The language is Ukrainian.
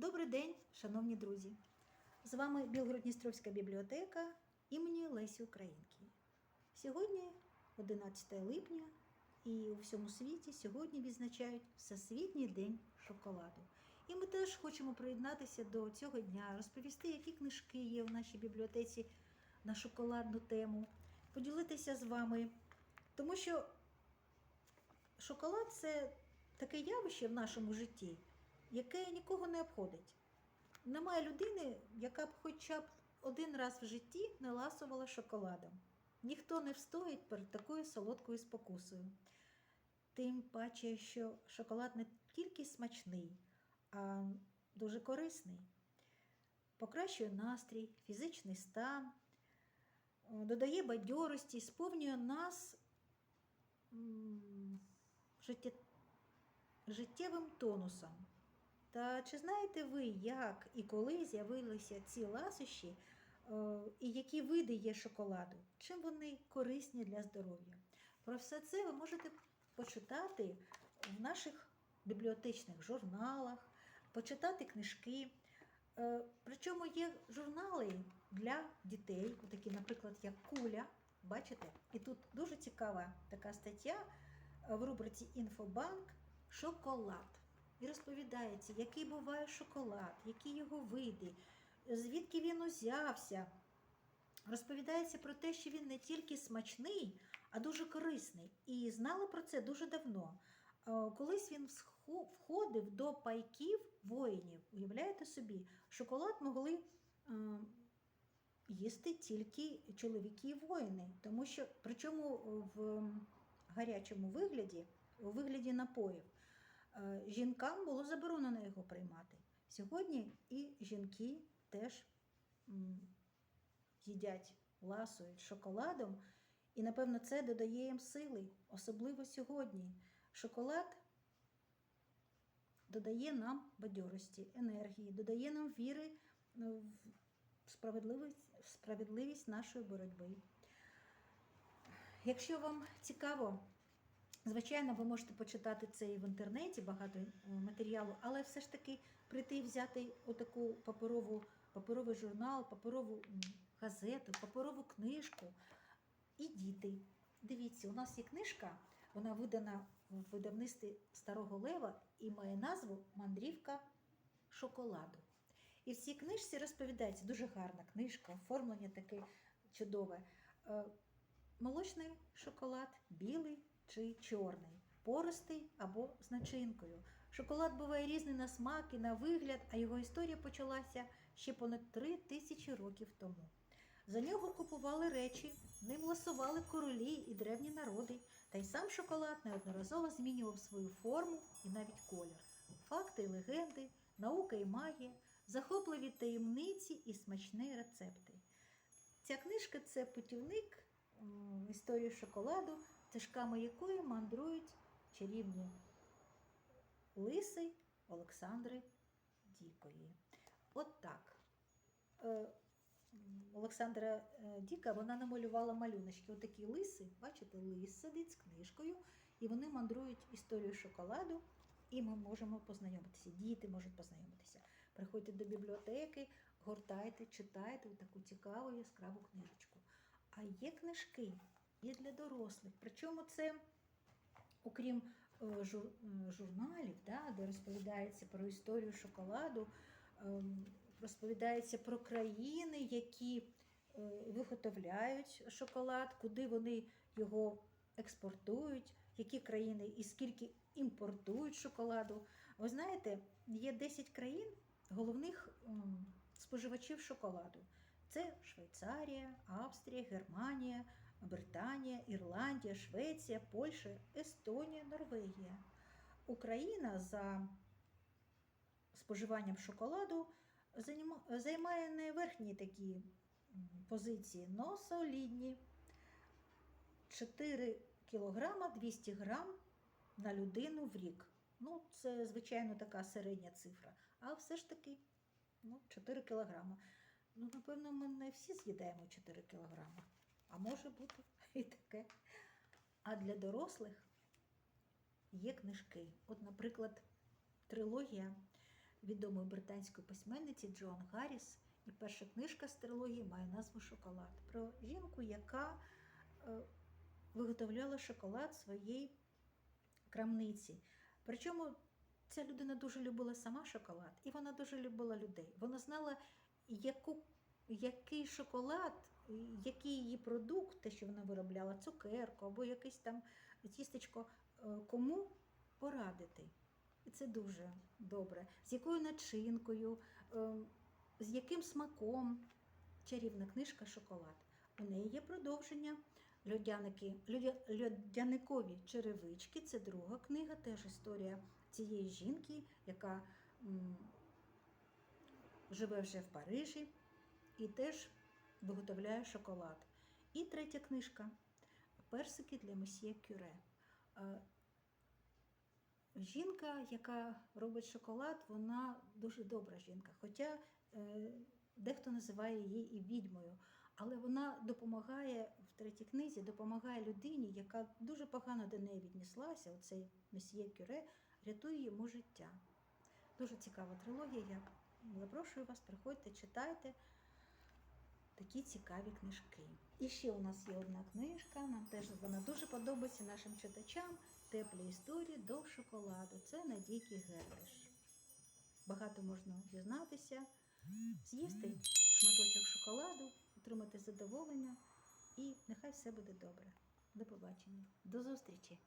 Добрий день, шановні друзі! З вами Білгородністровська бібліотека імені Лесі Українки. Сьогодні 11 липня, і у всьому світі сьогодні відзначають Всесвітній день шоколаду. І ми теж хочемо приєднатися до цього дня, розповісти, які книжки є в нашій бібліотеці на шоколадну тему, поділитися з вами, тому що шоколад це таке явище в нашому житті, яке нікого не обходить. Немає людини, яка б хоча б один раз в житті не ласувала шоколадом. Ніхто не встоїть перед такою солодкою спокусою. Тим паче, що шоколад не тільки смачний, а дуже корисний. Покращує настрій, фізичний стан, додає бадьорості, сповнює нас життєвим тонусом. Та чи знаєте ви, як і коли з'явилися ці ласощі, е, і які види є шоколаду? Чим вони корисні для здоров'я? Про все це ви можете почитати в наших бібліотечних журналах, почитати книжки. Е, Причому є журнали для дітей, такі, наприклад, як Куля. Бачите? І тут дуже цікава така стаття в рубриці Інфобанк Шоколад. І розповідається, який буває шоколад, які його види, звідки він узявся. Розповідається про те, що він не тільки смачний, а дуже корисний. І знали про це дуже давно. Е, Колись він входив до пайків воїнів. Уявляєте собі, шоколад могли е, їсти тільки чоловіки і воїни, тому що причому в гарячому вигляді, у вигляді напоїв. Е, Жінкам було заборонено його приймати. Сьогодні і жінки теж їдять, ласують шоколадом, і, напевно, це додає їм сили, особливо сьогодні. Шоколад додає нам бадьорості, енергії, додає нам віри е, в справедливість, в справедливість нашої боротьби. Якщо вам цікаво, Звичайно, ви можете почитати це і в інтернеті, багато е, матеріалу, але все ж таки прийти і взяти отаку паперову, паперовий журнал, паперову газету, паперову книжку і діти. Дивіться, у нас є книжка, вона видана в видавництві Старого Лева і має назву Мандрівка шоколаду. І в цій книжці розповідається дуже гарна книжка, оформлення таке чудове. Е, Молочний шоколад, білий чи чорний, пористий або з начинкою. Шоколад буває різний на смак і на вигляд, а його історія почалася ще понад три тисячі років тому. За нього купували речі, ним ласували королі і древні народи, та й сам шоколад неодноразово змінював свою форму і навіть колір. Факти і легенди, наука і магія, захопливі таємниці і смачні рецепти. Ця книжка це путівник історію шоколаду, стежками якої мандрують чарівні лиси Олександри Дікої. От так. Е, Олександра е, Діка вона намалювала малюночки. Отакі лиси, бачите, лис сидить з книжкою, і вони мандрують історію шоколаду, і ми можемо познайомитися. Діти можуть познайомитися. Приходьте до бібліотеки, гортайте, читайте таку цікаву яскраву книжечку. А є книжки, є для дорослих. Причому це, окрім е, жур- журналів, да, де розповідається про історію шоколаду, ем, розповідається про країни, які е, виготовляють шоколад, куди вони його експортують, які країни і скільки імпортують шоколаду. Ви знаєте, є 10 країн головних споживачів шоколаду. Це Швейцарія, Австрія, Германія, Британія, Ірландія, Швеція, Польща, Естонія, Норвегія. Україна за споживанням шоколаду займає не верхні такі позиції, но солідні. 4 кілограма 200 грам на людину в рік. Ну, це, звичайно, така середня цифра. А все ж таки ну, 4 кілограма. Ну, напевно, ми не всі з'їдаємо 4 кілограми. А може бути і таке. А для дорослих є книжки. От, наприклад, трилогія відомої британської письменниці Джоан Гарріс. І перша книжка з трилогії має назву Шоколад. Про жінку, яка е, виготовляла шоколад своїй крамниці. Причому ця людина дуже любила сама шоколад, і вона дуже любила людей. Вона знала, яку, який шоколад, який її продукт, те, що вона виробляла, цукерку або якесь там тістечко, е, кому порадити. І це дуже добре. З якою начинкою, е, з яким смаком. Чарівна книжка Шоколад. У неї є продовження. Льодяники, льодяникові черевички це друга книга, теж історія цієї жінки, яка м, живе вже в Парижі і теж виготовляє шоколад. І третя книжка Персики для месьє Кюре. Е, Жінка, яка робить шоколад, вона дуже добра жінка. Хоча е, дехто називає її і відьмою. Але вона допомагає в третій книзі, допомагає людині, яка дуже погано до неї віднеслася. Оцей месьє Кюре рятує йому життя. Дуже цікава трилогія. Я запрошую вас, приходьте, читайте такі цікаві книжки. І ще у нас є одна книжка, нам теж вона дуже подобається нашим читачам. Теплі історії до шоколаду. Це Надійки Гербеш. Багато можна дізнатися, з'їсти шматочок шоколаду, отримати задоволення, і нехай все буде добре. До побачення. До зустрічі!